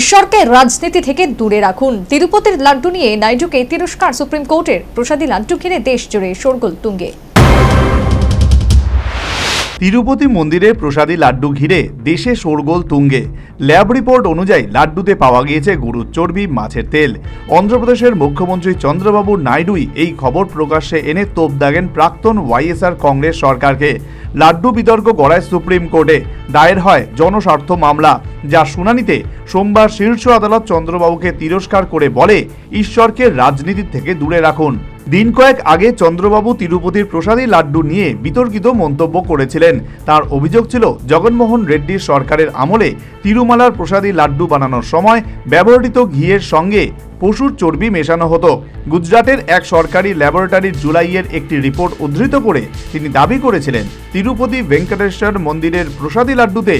ঈশ্বরকে রাজনীতি থেকে দূরে রাখুন। তিরুপতির লাড্ডু নিয়ে নাইডুকে তিরস্কার সুপ্রিম কোর্টের প্রসাদী লাড্ডু ঘিরে দেশ জুড়ে শোরগোল তুঙ্গে। তিরুপতি মন্দিরে প্রসাদী লাড্ডু ঘিরে দেশে শোরগোল তুঙ্গে। ল্যাব রিপোর্ট অনুযায়ী লাড্ডুতে পাওয়া গিয়েছে গরুর চর্বি, মাছের তেল। অন্ধ্রপ্রদেশের মুখ্যমন্ত্রী চন্দ্রবাবু নাইডুই এই খবর প্রকাশ্যে এনে তোপ দাগেন প্রাক্তন ওয়াইএসআর কংগ্রেস সরকারকে। লাড্ডু বিতর্ক গড়ায় সুপ্রিম কোর্টে দায়ের হয় জনস্বার্থ মামলা, যা শুনানিতে সোমবার শীর্ষ আদালত চন্দ্রবাবুকে তিরস্কার করে বলে, ঈশ্বরকে রাজনীতি থেকে দূরে রাখুন। দিন কয়েক আগে চন্দ্রবাবু তিরুপতির প্রসাদী লাড্ডু নিয়ে বিতর্কিত মন্তব্য করেছিলেন। তার অভিযোগ ছিল, জগনমোহন রেড্ডির সরকারের আমলে তিরুমালার প্রসাদী লাড্ডু বানানোর সময় ব্যবহৃত ঘিয়ের সঙ্গে পশুর চর্বি মেশানো হতো। গুজরাটের এক সরকারি ল্যাবরেটরির জুলাইয়ের একটি রিপোর্ট উদ্ধৃত করে তিনি দাবি করেছিলেন, তিরুপতি ভেঙ্কটেশ্বর মন্দিরের প্রসাদী লাড্ডুতে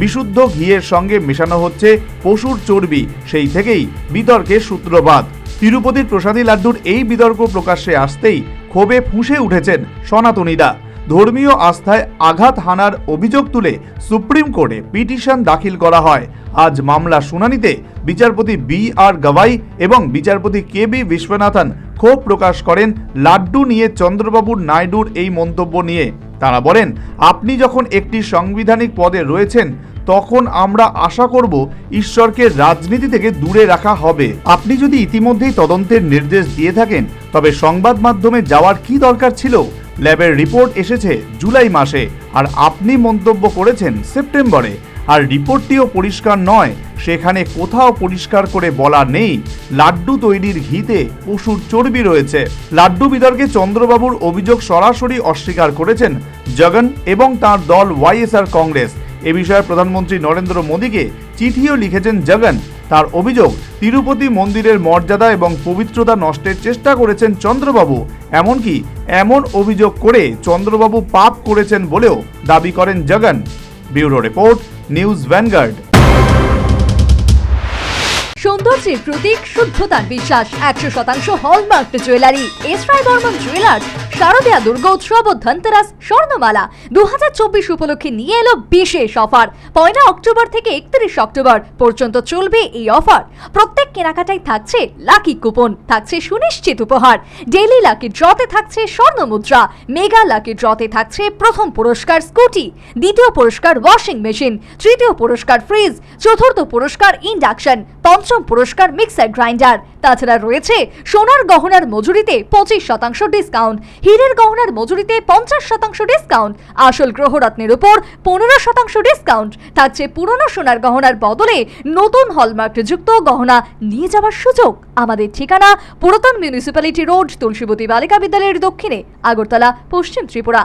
বিশুদ্ধ ঘিয়ের সঙ্গে মেশানো হচ্ছে পশুর চর্বি। সেই থেকেই বিতর্কের সূত্রপাত। তিরুপতির প্রসাদী লাড্ডুর এই বিতর্ক প্রকাশ্যে আসতেই ক্ষোভে ফুঁসে উঠেছেন সনাতনীরা। ধর্মীয় আস্থায় আঘাত হানার অভিযোগ তুলে সুপ্রিম কোর্টে পিটিশন দাখিল করা হয়। আজ মামলা শুনানিতে বিচারপতি বি আর গাওয়াই এবং বিচারপতি কে বি বিশ্বনাথন ক্ষোভ প্রকাশ করেন লাড্ডু নিয়ে চন্দ্রবাবু নাইডুর এই মন্তব্য নিয়ে। তারা বলেন, আপনি যখন একটি সাংবিধানিক পদে রয়েছেন তখন আমরা আশা করব ঈশ্বরকে রাজনীতি থেকে দূরে রাখা হবে। আপনি যদি ইতিমধ্যেই তদন্তের নির্দেশ দিয়ে থাকেন, তবে সংবাদ মাধ্যমে যাওয়ার কি দরকার ছিল? ল্যাবের রিপোর্ট এসেছে জুলাই মাসে, আর আপনি মন্তব্য করেছেন সেপ্টেম্বরে। আর রিপোর্টটিও পরিষ্কার নয়, সেখানে কোথাও পরিষ্কার করে বলা নেই। লাড্ডু তৈরির ঘিতে পশুর চর্বি রয়েছে। লাড্ডু বিতর্কে চন্দ্রবাবুর অভিযোগ সরাসরি অস্বীকার করেছেন জগন এবং তার দল ওয়াইএসআর কংগ্রেস। এ বিষয়ে প্রধানমন্ত্রী নরেন্দ্র মোদীকে চিঠিও লিখেছেন জগন। তার অভিযোগ, তিরুপতি মন্দিরের মর্যাদা এবং পবিত্রতা নষ্টের চেষ্টা করেছেন চন্দ্রবাবু। এমনকি এমন অভিযোগ করে চন্দ্রবাবু পাপ করেছেন বলেও দাবি করেন Jagan. Bureau report, news vanguard. সৌন্দর্যের প্রতীক, শুদ্ধতার বিশ্বাস, একশো শতাংশ হলমার্ক জুয়েলারি। এসরাই বর্মন জুয়েলার্স শারদীয়া দুর্গা উৎসব ও ধনতেরাস স্বর্ণমালা দুহাজার চব্বিশ উপলক্ষে নিয়ে এলো বিশেষ অফার। পয়লা অক্টোবর থেকে একত্রিশ অক্টোবর পর্যন্ত চলবে এই অফার। প্রত্যেক কেনাকাটায় থাকছে লাকি কুপন, থাকছে সুনিশ্চিত উপহার। ডেইলি লাকি ড্রতে থাকছে স্বর্ণ মুদ্রা, মেগা লাকি ড্রতে থাকছে প্রথম পুরস্কার স্কুটি, দ্বিতীয় পুরস্কার ওয়াশিং মেশিন, তৃতীয় পুরস্কার ফ্রিজ, চতুর্থ পুরস্কার ইন্ডাকশন, পঞ্চম পুরস্কার মিক্সার গ্রাইন্ডার। তাছাড়া রয়েছে সোনার গহনার মজুরিতে পঁচিশ শতাংশ ডিসকাউন্ট। হীরের গহনার মজুরিতে পঞ্চাশ শতাংশ ডিসকাউন্ট আসল গ্রহরত্নের উপর পনেরো শতাংশ ডিসকাউন্ট তার চেয়ে পুরনো সোনার গহনার বদলে নতুন হলমার্ক যুক্ত গহনা নিয়ে যাওয়ার সুযোগ। আমাদের ঠিকানা পুরাতন মিউনিসিপ্যালিটি রোড তুলসীবতী বালিকা বিদ্যালয়ের দক্ষিণে, আগরতলা, পশ্চিম ত্রিপুরা।